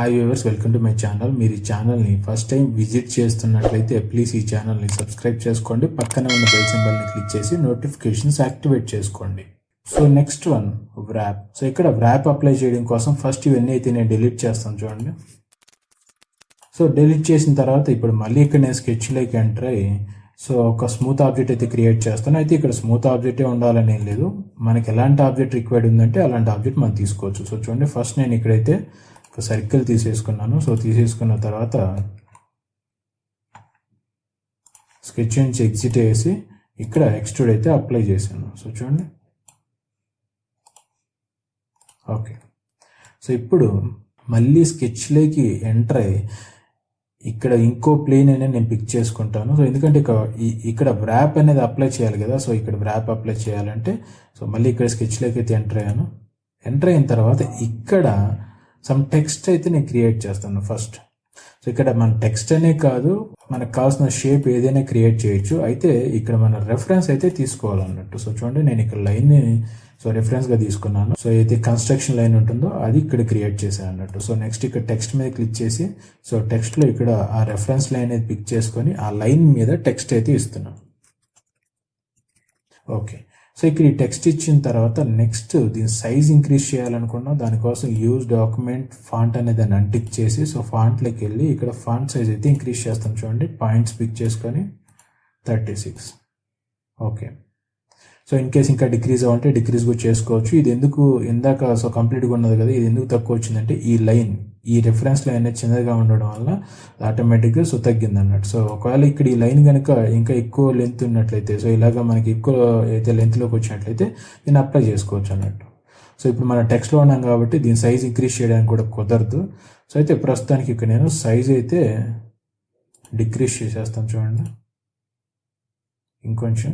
Hi viewers welcome to my channel మీరు ఈ ఛానల్ని ఫస్ట్ టైం విజిట్ చేస్తున్నట్లయితే ప్లీజ్ ఈ ఛానల్ని సబ్స్క్రైబ్ చేసుకోండి. పక్కన ఉన్న బెల్ సింబల్ని క్లిక్ చేసి నోటిఫికేషన్స్ యాక్టివేట్ చేసుకోండి. So next one wrap so ఇక్కడ వ్రాప్ అప్లై చేయడం కోసం ఫస్ట్ ఇవన్నీ అయితే నేను డిలీట్ చేస్తాను చూడండి. సో డిలీట్ చేసిన తర్వాత ఇప్పుడు మళ్ళీ ఇక్కడ నేను స్కెచ్లోకి ఎంటర్ అయ్యి సో ఒక స్మూత్ ఆబ్జెక్ట్ అయితే క్రియేట్ చేస్తాను. అయితే ఇక్కడ స్మూత్ ఆబ్జెక్టే ఉండాలని ఏం లేదు. మనకి ఎలాంటి ఆబ్జెక్ట్ రిక్వైర్డ్ ఉందంటే అలాంటి ఆబ్జెక్ట్ మనం తీసుకోవచ్చు. సో చూడండి ఫస్ట్ నేను ఇక్కడైతే ఒక సర్కిల్ తీసేసుకున్నాను. సో తీసేసుకున్న తర్వాత స్కెచ్ నుంచి ఎగ్జిట్ వేసి ఇక్కడ ఎక్స్ట్రూడ్ అయితే అప్లై చేశాను. సో చూడండి. ఓకే. సో ఇప్పుడు మళ్ళీ స్కెచ్లోకి ఎంటర్ అయ్యి ఇక్కడ ఇంకో ప్లేన్ అనేది నేను పిక్ చేసుకుంటాను. సో ఎందుకంటే ఇక ఇక్కడ వ్రాప్ అనేది అప్లై చేయాలి కదా. సో ఇక్కడ వ్రాప్ అప్లై చేయాలంటే సో మళ్ళీ ఇక్కడ స్కెచ్లోకి అయితే ఎంటర్ అయ్యాను. ఎంటర్ అయిన తర్వాత ఇక్కడ సమ్ టెక్స్ట్ అయితే నేను క్రియేట్ చేస్తాను ఫస్ట్ సో ఇక్కడ మన టెక్స్ట్ అనే కాదు మనకు కావాల్సిన షేప్ ఏదైనా క్రియేట్ చేయొచ్చు. అయితే ఇక్కడ మన రెఫరెన్స్ అయితే తీసుకోవాలన్నట్టు. సో చూడండి నేను ఇక్కడ లైన్ని సో రెఫరెన్స్గా తీసుకున్నాను. సో అయితే కన్స్ట్రక్షన్ లైన్ ఉంటుందో అది ఇక్కడ క్రియేట్ చేశాను అన్నట్టు సో నెక్స్ట్ ఇక్కడ టెక్స్ట్ మీద క్లిక్ చేసి సో టెక్స్ట్లో ఇక్కడ ఆ రెఫరెన్స్ లైన్ అనేది పిక్ చేసుకొని ఆ లైన్ మీద టెక్స్ట్ అయితే ఇస్తున్నాను. ఓకే సో ఇక్కడ ఈ టెక్స్ట్ ఇచ్చిన తర్వాత నెక్స్ట్ దీని సైజ్ ఇంక్రీజ్ చేయాలనుకున్నా దానికోసం యూజ్ డాక్యుమెంట్ ఫాంట్ అనే దాన్ని అంటిక్ చేసి సో ఫాంట్లోకి వెళ్ళి ఇక్కడ ఫాంట్ సైజ్ అయితే ఇంక్రీజ్ చేస్తాం. చూడండి పాయింట్స్ పిక్ చేసుకొని thirty six okay so in case ఇంకా డిక్రీజ్ అవ్వంటే డిక్రీజ్ కూడా చేసుకోవచ్చు. ఇది ఎందుకు ఇందాక సో కంప్లీట్గా ఉన్నది కదా ఇది ఎందుకు తక్కువ వచ్చిందంటే ఈ లైన్ ఈ రిఫరెన్స్ లైన్ అనేది చిన్నగా ఉండడం వల్ల ఆటోమేటిక్గా సో తగ్గింది అన్నట్టు సో ఒకవేళ ఇక్కడ ఈ లైన్ కనుక ఇంకా ఎక్కువ లెంత్ ఉన్నట్లయితే సో ఇలాగ మనకి ఎక్కువ అయితే లెంత్లోకి వచ్చినట్లయితే దీన్ని అప్లై చేసుకోవచ్చు అన్నట్టు. సో ఇప్పుడు మన టెక్స్ట్లో ఉన్నాం కాబట్టి దీని సైజ్ ఇంక్రీజ్ చేయడానికి కూడా కుదరదు. సో అయితే ప్రస్తుతానికి ఇక్కడ నేను సైజ్ అయితే డిక్రీజ్ చేసేస్తాను చూడండి. ఇంకొంచెం.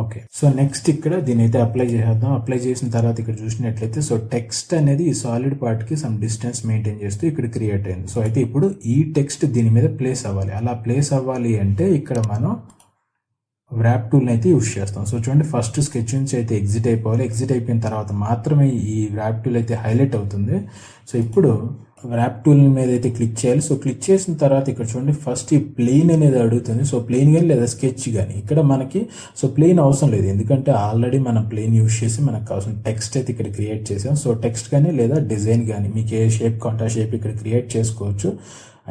ఓకే. సో నెక్స్ట్ ఇక్కడ దీని అయితే అప్లై చేసేద్దాం. అప్లై చేసిన తర్వాత ఇక్కడ చూసినట్లయితే సో టెక్స్ట్ అనేది ఈ సాలిడ్ పార్ట్కి సమ్ డిస్టెన్స్ మెయింటైన్ చేస్తూ ఇక్కడ క్రియేట్ అయింది. సో అయితే ఇప్పుడు ఈ టెక్స్ట్ దీని మీద ప్లేస్ అవ్వాలి. అలా ప్లేస్ అవ్వాలి అంటే ఇక్కడ మనం వ్రాప్ టూల్ని అయితే యూస్ చేస్తాం. సో చూడండి ఫస్ట్ స్కెచ్ నుంచి అయితే ఎగ్జిట్ అయిపోవాలి. ఎగ్జిట్ అయిపోయిన తర్వాత మాత్రమే ఈ వ్రాప్ టూల్ అయితే హైలైట్ అవుతుంది. సో ఇప్పుడు ర్యాప్ టూల్ మీద అయితే క్లిక్ చేయాలి. సో క్లిక్ చేసిన తర్వాత ఇక్కడ చూడండి ఫస్ట్ ఈ ప్లెయిన్ అనేది అడుగుతుంది. సో ప్లెయిన్ కానీ లేదా స్కెచ్ కానీ ఇక్కడ మనకి సో ప్లెయిన్ అవసరం లేదు. ఎందుకంటే ఆల్రెడీ మనం ప్లెయిన్ యూస్ చేసి మనకు కావాల్సిన టెక్స్ట్ అయితే ఇక్కడ క్రియేట్ చేసాం. సో టెక్స్ట్ కానీ లేదా డిజైన్ కానీ మీకు ఏ షేప్ కాంటా షేప్ ఇక్కడ క్రియేట్ చేసుకోవచ్చు.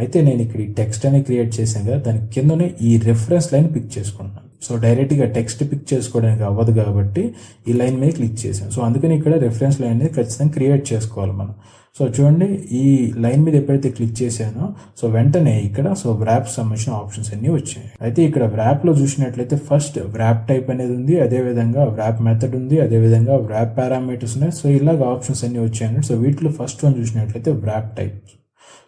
అయితే నేను ఇక్కడ ఈ టెక్స్ట్ అనేది క్రియేట్ చేశాను కదా దాని కిందనే ఈ రెఫరెన్స్ లైన్ పిక్ చేసుకుంటున్నాను. సో డైరెక్ట్గా టెక్స్ట్ పిక్ చేసుకోవడానికి అవ్వదు కాబట్టి ఈ లైన్ మీద క్లిక్ చేసాం సో అందుకని ఇక్కడ రెఫరెన్స్ లైన్ అనేది ఖచ్చితంగా క్రియేట్ చేసుకోవాలి మనం. సో చూడండి ఈ లైన్ మీద ఎప్పుడైతే క్లిక్ చేశానో సో వెంటనే ఇక్కడ సో వ్రాప్ సంబంధించిన ఆప్షన్స్ అన్ని వచ్చాయి. అయితే ఇక్కడ వ్రాప్లో చూసినట్లయితే ఫస్ట్ వ్రాప్ టైప్ అనేది ఉంది అదే విధంగా వ్రాప్ మెథడ్ ఉంది అదే విధంగా వ్రాప్ పారామీటర్స్ ఉన్నాయి. సో ఇలాగ ఆప్షన్స్ అన్ని వచ్చాయి సో వీటిలో ఫస్ట్ వన్ చూసినట్లయితే వ్రాప్ టైప్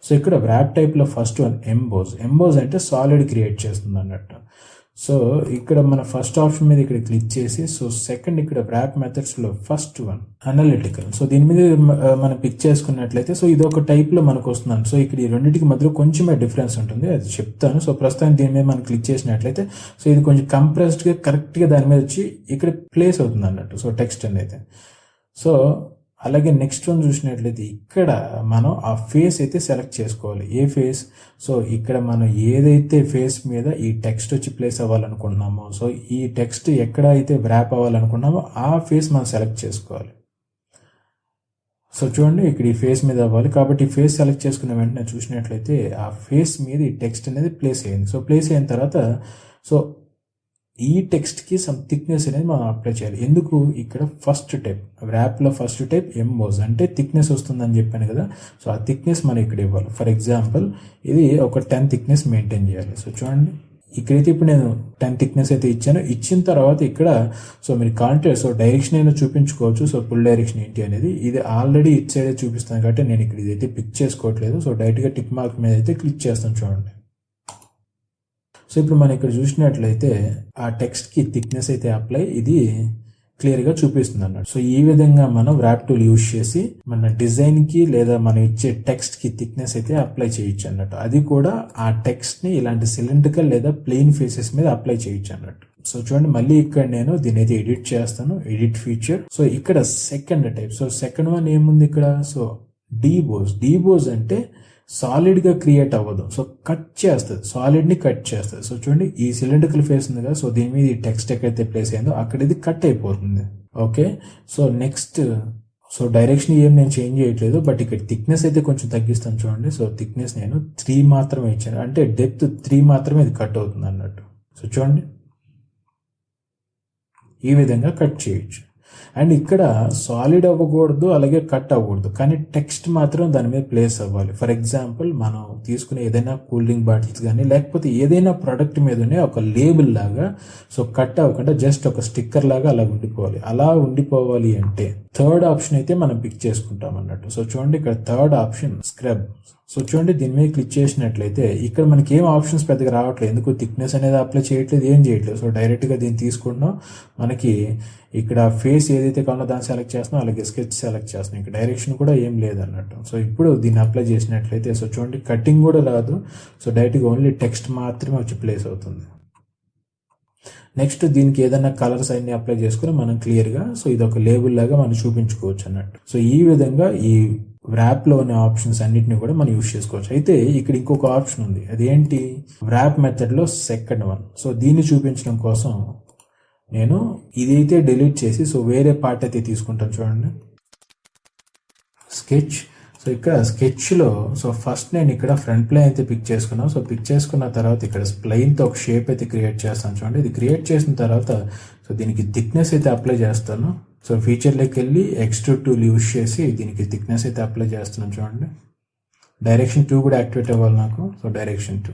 సో ఇక్కడ వ్రాప్ టైప్లో ఫస్ట్ వన్ ఎంబోజ్ ఎంబోజ్ అంటే సాలిడ్ క్రియేట్ చేస్తుంది అన్నట్టు. సో ఇక్కడ మన ఫస్ట్ ఆప్షన్ మీద ఇక్కడ క్లిక్ చేసి సో సెకండ్ ఇక్కడ ర్యాప్ మెథడ్స్లో ఫస్ట్ వన్ అనలిటికల్ సో దీని మీద మనం పిక్ చేసుకున్నట్లయితే సో ఇది ఒక టైప్లో మనకు వస్తున్నాను సో ఇక్కడ ఈ రెండింటికి మధ్యలో కొంచెమే డిఫరెన్స్ ఉంటుంది అది చెప్తాను. సో ప్రస్తుతానికి దీని మీద మనం క్లిక్ చేసినట్లయితే సో ఇది కొంచెం కంప్రెస్డ్గా కరెక్ట్గా దాని మీద వచ్చి ఇక్కడ ప్లేస్ అవుతుంది అన్నట్టు సో టెక్స్ట్ అనేది. సో అలాగే నెక్స్ట్ వన్ చూసినట్లయితే ఇక్కడ మనం ఆ ఫేస్ అయితే సెలెక్ట్ చేసుకోవాలి. ఏ ఫేస్? సో ఇక్కడ మనం ఏదైతే ఫేస్ మీద ఈ టెక్స్ట్ వచ్చి ప్లేస్ అవ్వాలనుకుంటున్నామో సో ఈ టెక్స్ట్ ఎక్కడ అయితే వ్రాప్ అవ్వాలనుకున్నామో ఆ ఫేస్ మనం సెలెక్ట్ చేసుకోవాలి. సో చూడండి ఇక్కడ ఈ ఫేస్ మీద అవ్వాలి. కాబట్టి ఈ ఫేస్ సెలెక్ట్ చేసుకున్న వెంటనే చూసినట్లయితే ఆ ఫేస్ మీద ఈ టెక్స్ట్ అనేది ప్లేస్ అయింది సో ప్లేస్ అయిన తర్వాత సో ఈ టెక్స్ట్కి సమ్ థిక్నెస్ అనేది మనం అప్లై చేయాలి. ఎందుకు? ఇక్కడ ఫస్ట్ టైప్ ర్యాప్లో ఫస్ట్ టైప్ ఎంబోజ్ అంటే థిక్నెస్ వస్తుందని చెప్పాను కదా. సో ఆ థిక్నెస్ మనం ఇక్కడ ఇవ్వాలి. ఫర్ ఎగ్జాంపుల్ ఇది ఒక టెన్ థిక్నెస్ మెయింటైన్ చేయాలి. సో చూడండి. ఇక్కడైతే ఇప్పుడు నేను టెన్ థిక్నెస్ అయితే ఇచ్చాను. ఇచ్చిన తర్వాత ఇక్కడ సో మీరు కాంటే సో డైరెక్షన్ అయినా చూపించుకోవచ్చు. సో ఫుల్ డైరెక్షన్ ఏంటి అనేది. ఇది ఆల్రెడీ ఇట్ సైడే చూపిస్తాను కాబట్టి నేను ఇక్కడ ఇదైతే పిక్ చేసుకోవట్లేదు. సో డైరెక్ట్గా టిక్ మార్క్ మీద అయితే క్లిక్ చేస్తాను చూడండి. సో ఇప్పుడు మనం ఇక్కడ చూసినట్లయితే ఆ టెక్స్ట్కి థిక్నెస్ అయితే అప్లై ఇది క్లియర్గా చూపిస్తుంది అన్నట్టు. సో ఈ విధంగా మనం ర్యాప్ టూల్ యూస్ చేసి మన డిజైన్కి లేదా మనం ఇచ్చే టెక్స్ట్కి థిక్నెస్ అయితే అప్లై చేయొచ్చు అన్నట్టు. అది కూడా ఆ టెక్స్ట్ని ఇలాంటి సిలిండ్రికల్ లేదా ప్లెయిన్ ఫేసెస్ మీద అప్లై చేయొచ్చు అన్నట్టు. సో చూడండి మళ్ళీ ఇక్కడ నేను దీని అయితే ఎడిట్ చేస్తాను ఎడిట్ ఫీచర్ సో ఇక్కడ second type so second one ఏముంది ఇక్కడ? సో డీబోస్ డీబోస్ అంటే సాలిడ్గా క్రియేట్ అవ్వదు. సో కట్ చేస్తుంది. సాలిడ్ని కట్ చేస్తుంది. సో చూడండి ఈ సిలిండ్రికల్ ఫేస్ ఉంది కదా సో దీని మీద ఈ టెక్స్ట్ ఎక్కడైతే ప్లేస్ అయిందో అక్కడ ఇది కట్ అయిపోతుంది. Okay so next so direction ఏం నేను చేంజ్ చేయట్లేదు బట్ ఇక్కడ థిక్నెస్ అయితే కొంచెం తగ్గిస్తాను చూడండి. సో థిక్నెస్ నేను త్రీ మాత్రమే ఇచ్చాను. అంటే డెప్త్ త్రీ మాత్రమే ఇది కట్ అవుతుంది అన్నట్టు. సో చూడండి. ఈ విధంగా కట్ చేయొచ్చు. అండ్ ఇక్కడ సాలిడ్ అవ్వకూడదు అలాగే కట్ అవ్వకూడదు. కానీ టెక్స్ట్ మాత్రం దాని మీద ప్లేస్ అవ్వాలి. ఫర్ ఎగ్జాంపుల్ మనం తీసుకునే ఏదైనా కూల్ డ్రింక్ బాటిల్స్ కానీ లేకపోతే ఏదైనా ప్రోడక్ట్ మీదనే ఒక లేబుల్ లాగా సో కట్ అవ్వకుండా జస్ట్ ఒక స్టిక్కర్ లాగా అలా ఉండిపోవాలి. అలా ఉండిపోవాలి అంటే థర్డ్ ఆప్షన్ అయితే మనం పిక్ చేసుకుంటాం అన్నట్టు. సో చూడండి ఇక్కడ థర్డ్ ఆప్షన్ స్క్రబ్ సో చూడండి దీని మీద క్లిక్ చేసినట్లయితే ఇక్కడ మనకి ఏం ఆప్షన్స్ పెద్దగా రావట్లేదు. ఎందుకు థిక్నెస్ అనేది అప్లై చేయట్లేదు ఏం చేయట్లేదు. సో డైరెక్ట్గా దీన్ని తీసుకుంటున్నాం. మనకి ఇక్కడ ఫేస్ ఏదైతే కావాలో దాన్ని సెలెక్ట్ చేస్తున్నాం అలాగే స్కెచ్ సెలెక్ట్ చేస్తున్నాం. ఇక్కడ డైరెక్షన్ కూడా ఏం లేదన్నట్టు. సో ఇప్పుడు దీన్ని అప్లై చేసినట్లయితే సో చూడండి కటింగ్ కూడా రాదు. సో డైరెక్ట్గా ఓన్లీ టెక్స్ట్ మాత్రమే వచ్చి ప్లేస్ అవుతుంది. నెక్స్ట్ దీనికి ఏదైనా కలర్స్ అన్ని అప్లై చేసుకుని మనం క్లియర్గా సో ఇది ఒక లేబుల్ లాగా మనం చూపించుకోవచ్చు అన్నట్టు. సో ఈ విధంగా ఈ వ్రాప్లో ఉన్న ఆప్షన్స్ అన్నిటిని కూడా మనం యూస్ చేసుకోవచ్చు. అయితే ఇక్కడ ఇంకొక ఆప్షన్ ఉంది. అదేంటి? వ్రాప్ మెథడ్లో సెకండ్ వన్ సో దీన్ని చూపించడం కోసం నేను ఇదైతే డిలీట్ చేసి సో వేరే పార్ట్ అయితే తీసుకుంటాను చూడండి. స్కెచ్ సో ఇక్కడ స్కెచ్లో సో ఫస్ట్ నేను ఇక్కడ ఫ్రంట్ ప్లేన్ అయితే పిక్ చేసుకున్నాను. సో పిక్ చేసుకున్న తర్వాత ఇక్కడ ప్లెయిన్తో ఒక షేప్ అయితే క్రియేట్ చేస్తాను చూడండి. ఇది క్రియేట్ చేసిన తర్వాత సో దీనికి థిక్నెస్ అయితే అప్లై చేస్తాను. సో ఫీచర్లోకి వెళ్ళి ఎక్స్ట్రా టూల్ యూస్ చేసి దీనికి థిక్నెస్ అయితే అప్లై చేస్తున్నాను చూడండి. డైరెక్షన్ టూ కూడా యాక్టివేట్ అవ్వాలి నాకు. సో డైరెక్షన్ టూ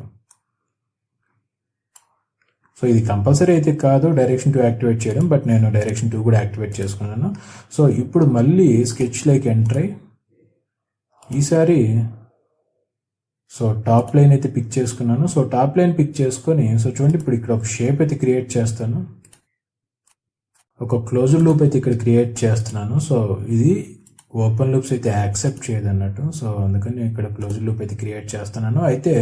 సో ఇది కంపల్సరీ అయితే కాదు డైరెక్షన్ టూ యాక్టివేట్ చేయడం బట్ నేను డైరెక్షన్ టూ కూడా యాక్టివేట్ చేసుకున్నాను. సో ఇప్పుడు మళ్ళీ స్కెచ్లోకి ఎంటర్ అయ్యి ఈసారి సో టాప్ లైన్ అయితే పిక్ చేసుకున్నాను. సో టాప్ లైన్ పిక్ చేసుకొని సో చూడండి ఇప్పుడు ఇక్కడ ఒక షేప్ అయితే క్రియేట్ చేస్తాను. ఒక క్లోజ్డ్ లూప్ అయితే ఇక్కడ క్రియేట్ చేస్తున్నాను. సో ఇది ఓపెన్ లూప్స్ అయితే యాక్సెప్ట్ చేయదు అన్నట్టు సో అందుకని నేను ఇక్కడ క్లోజ్డ్ లూప్ అయితే క్రియేట్ చేస్తున్నాను. అయితే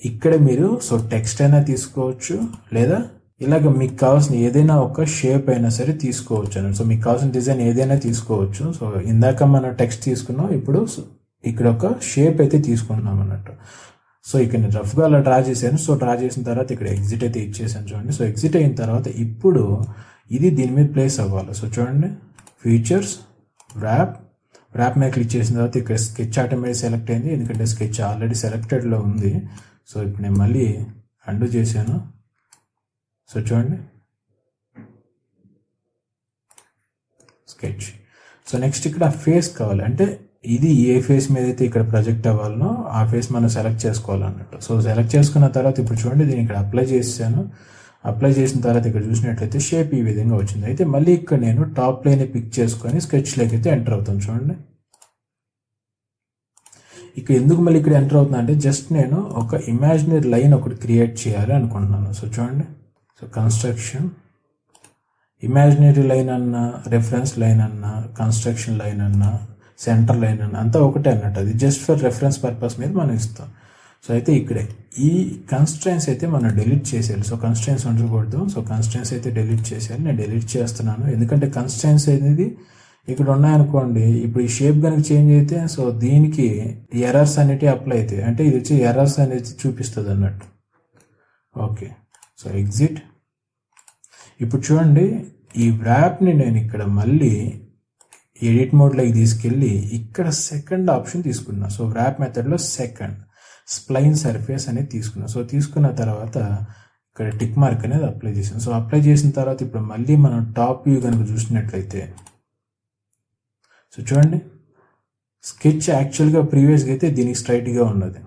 ఇక్కడ మీరు సో టెక్స్ట్ అయినా తీసుకోవచ్చు లేదా ఇలాగ మీకు కావాల్సిన ఏదైనా ఒక షేప్ అయినా సరే తీసుకోవచ్చు అని సో మీకు కావాల్సిన డిజైన్ ఏదైనా తీసుకోవచ్చు. సో ఇందాక మనం టెక్స్ట్ తీసుకున్నాం ఇప్పుడు ఇక్కడ ఒక షేప్ అయితే తీసుకుంటున్నాం అన్నట్టు. సో ఇక్కడ నేను రఫ్గా అలా డ్రా చేశాను. సో డ్రా చేసిన తర్వాత ఇక్కడ ఎగ్జిట్ అయితే ఇచ్చేసాను చూడండి. సో ఎగ్జిట్ అయిన తర్వాత ఇప్పుడు ఇది దీని మీద ప్లేస్ అవ్వాలి. సో చూడండి. ఫీచర్స్ ర్యాప్ ర్యాప్ మీద క్లిక్ చేసిన తర్వాత ఇక్కడ స్కెచ్ ఆటోమేటిక్ సెలెక్ట్ అయింది. ఎందుకంటే స్కెచ్ ఆల్రెడీ సెలెక్టెడ్లో ఉంది. సో ఇప్పుడు నేను మళ్ళీ అండు చేశాను. సో చూడండి. స్కెచ్ సో నెక్స్ట్ ఇక్కడ ఫేస్ కావాలి. అంటే ఇది ఏ ఫేస్ మీద అయితే ఇక్కడ ప్రొజెక్ట్ అవ్వాలనో ఆ ఫేస్ మనం సెలెక్ట్ చేసుకోవాలన్నట్టు. సో సెలెక్ట్ చేసుకున్న తర్వాత ఇప్పుడు చూడండి దీన్ని ఇక్కడ అప్లై చేశాను. అప్లై చేసిన తర్వాత ఇక్కడ చూసినట్లయితే షేప్ ఈ విధంగా వచ్చింది. అయితే మళ్ళీ ఇక్కడ నేను టాప్ లైన్ పిక్ చేసుకొని స్కెచ్లోకి అయితే ఎంటర్ అవుతాను చూడండి. ఇక్కడ ఎందుకు మళ్ళీ ఇక్కడ ఎంటర్ అవుతున్నా అంటే జస్ట్ నేను ఒక ఇమాజినరీ లైన్ ఒకటి క్రియేట్ చేయాలి అనుకుంటున్నాను. సో చూడండి. So construction. ఇమాజినరీ లైన్ అన్న రెఫరెన్స్ లైన్ అన్న కన్స్ట్రక్షన్ లైన్ అన్న సెంటర్ లైన్ అని. అంతా ఒకటే అన్నట్టు. అది జస్ట్ ఫర్ రెఫరెన్స్ పర్పస్ మీద మనం ఇస్తాం. సో అయితే ఇక్కడే. ఈ కన్స్ట్రెన్స్ అయితే మనం డిలీట్ చేసేయాలి. సో కన్స్ట్రెన్స్ ఉండకూడదు. సో కన్స్ట్రెన్స్ అయితే డెలీట్ చేసేయాలి. నేను డిలీట్ చేస్తున్నాను. ఎందుకంటే కన్స్ట్రెన్స్ అనేది ఇక్కడ ఉన్నాయనుకోండి ఇప్పుడు ఈ షేప్ కనుక చేంజ్ అయితే సో దీనికి ఎర్రర్స్ అనేటివి అప్లై అవుతాయి. అంటే ఇది వచ్చి ఎర్రర్స్ అనేది చూపిస్తుంది అన్నట్టు. ఓకే సో ఎగ్జిట్ ఇప్పుడు చూడండి ఈ వ్రాప్ని నేను ఇక్కడ మళ్ళీ ఎడిట్ మోడ్లోకి తీసుకెళ్ళి ఇక్కడ సెకండ్ ఆప్షన్ తీసుకున్నా. సో ర్యాప్ మెథడ్లో సెకండ్ స్ప్లైన్ సర్ఫేస్ అనేది తీసుకున్నా. సో తీసుకున్న తర్వాత ఇక్కడ టిక్ మార్క్ అనేది అప్లై చేసాను సో అప్లై చేసిన తర్వాత ఇప్పుడు మళ్ళీ మనం టాప్ వ్యూ కనుక చూసినట్లయితే. సో చూడండి. స్కెచ్ యాక్చువల్గా ప్రీవియస్గా అయితే దీనికి స్ట్రైట్గా ఉన్నది.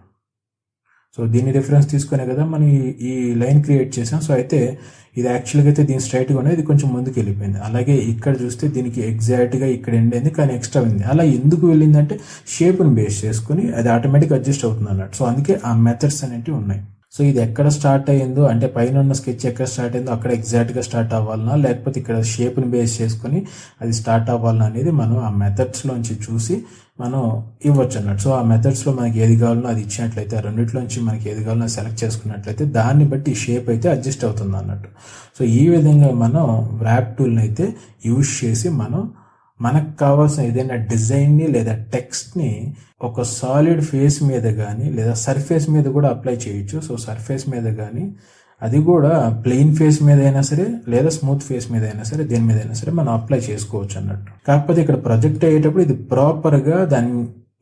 సో దీన్ని రిఫరెన్స్ తీసుకునే కదా మనం ఈ- లైన్ క్రియేట్ చేసాం. సో అయితే ఇది యాక్చువల్గా అయితే దీని స్ట్రైట్గా ఉన్నది ఇది కొంచెం ముందుకు వెళ్ళిపోయింది. అలాగే ఇక్కడ చూస్తే దీనికి ఎగ్జాక్ట్గా ఇక్కడ ఎండ్ అయింది కానీ ఎక్స్ట్రా ఉంది అలా ఎందుకు వెళ్ళిందంటే షేప్ని బేస్ చేసుకుని అది ఆటోమేటిక్ అడ్జస్ట్ అవుతుంది అన్నట్టు. సో అందుకే ఆ మెథడ్స్ అనేటివి ఉన్నాయి. సో ఇది ఎక్కడ స్టార్ట్ అయ్యిందో అంటే పైన ఉన్న స్కెచ్ ఎక్కడ స్టార్ట్ అయిందో అక్కడ ఎగ్జాక్ట్గా స్టార్ట్ అవ్వాలన్నా లేకపోతే ఇక్కడ షేప్ని బేస్ చేసుకొని అది స్టార్ట్ అవ్వాలన్నా అనేది మనం ఆ మెథడ్స్లోంచి చూసి మనం ఇవ్వచ్చు అన్నట్టు. సో ఆ మెథడ్స్లో మనకి ఏది కావాలనో అది ఇచ్చినట్లయితే ఆ రెండిట్లోంచి మనకి ఏది కావాలనో సెలెక్ట్ చేసుకున్నట్లయితే దాన్ని బట్టి షేప్ అయితే అడ్జస్ట్ అవుతుంది అన్నట్టు. సో ఈ విధంగా మనం ర్యాప్ టూల్ని అయితే యూజ్ చేసి మనం మనకు కావాల్సిన ఏదైనా డిజైన్ని లేదా టెక్స్ట్ని ఒక సాలిడ్ ఫేస్ మీద కానీ లేదా సర్ఫేస్ మీద కూడా అప్లై చేయొచ్చు. సో సర్ఫేస్ మీద కానీ అది కూడా ప్లెయిన్ ఫేస్ మీద అయినా సరే లేదా స్మూత్ ఫేస్ మీద అయినా సరే దేని మీద అయినా సరే మనం అప్లై చేసుకోవచ్చు అన్నట్టు. కాకపోతే ఇక్కడ ప్రొజెక్ట్ అయ్యేటప్పుడు ఇది ప్రాపర్గా దాని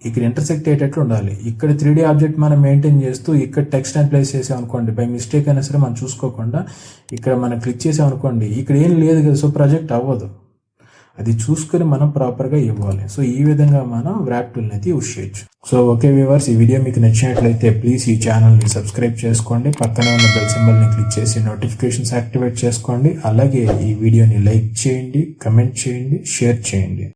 ఇక్కడ ఇంటర్సెక్ట్ అయ్యేటట్లు ఉండాలి. ఇక్కడ త్రీ డీ ఆబ్జెక్ట్ మనం మెయింటైన్ చేస్తూ ఇక్కడ టెక్స్ట్ అండ్ ప్లేస్ చేసాం అనుకోండి బై మిస్టేక్ అయినా సరే మనం చూసుకోకుండా ఇక్కడ మనం క్లిక్ చేసాం అనుకోండి ఇక్కడ ఏం లేదు కదా సో ప్రాజెక్ట్ అవ్వదు. అది చూసుకొని మనం ప్రాపర్గా ఇవ్వాలి. సో ఈ విధంగా మనం వ్రాప్ టూల్ని అయితే యూస్ చేయొచ్చు. సో ఓకే వ్యూవర్స్ ఈ వీడియో మీకు నచ్చినట్లయితే ప్లీజ్ ఈ ఛానల్ని సబ్స్క్రైబ్ చేసుకోండి. పక్కన ఉన్న బెల్ సింబల్ని క్లిక్ చేసి నోటిఫికేషన్స్ యాక్టివేట్ చేసుకోండి. అలాగే ఈ వీడియోని లైక్ చేయండి కమెంట్ చేయండి షేర్ చేయండి.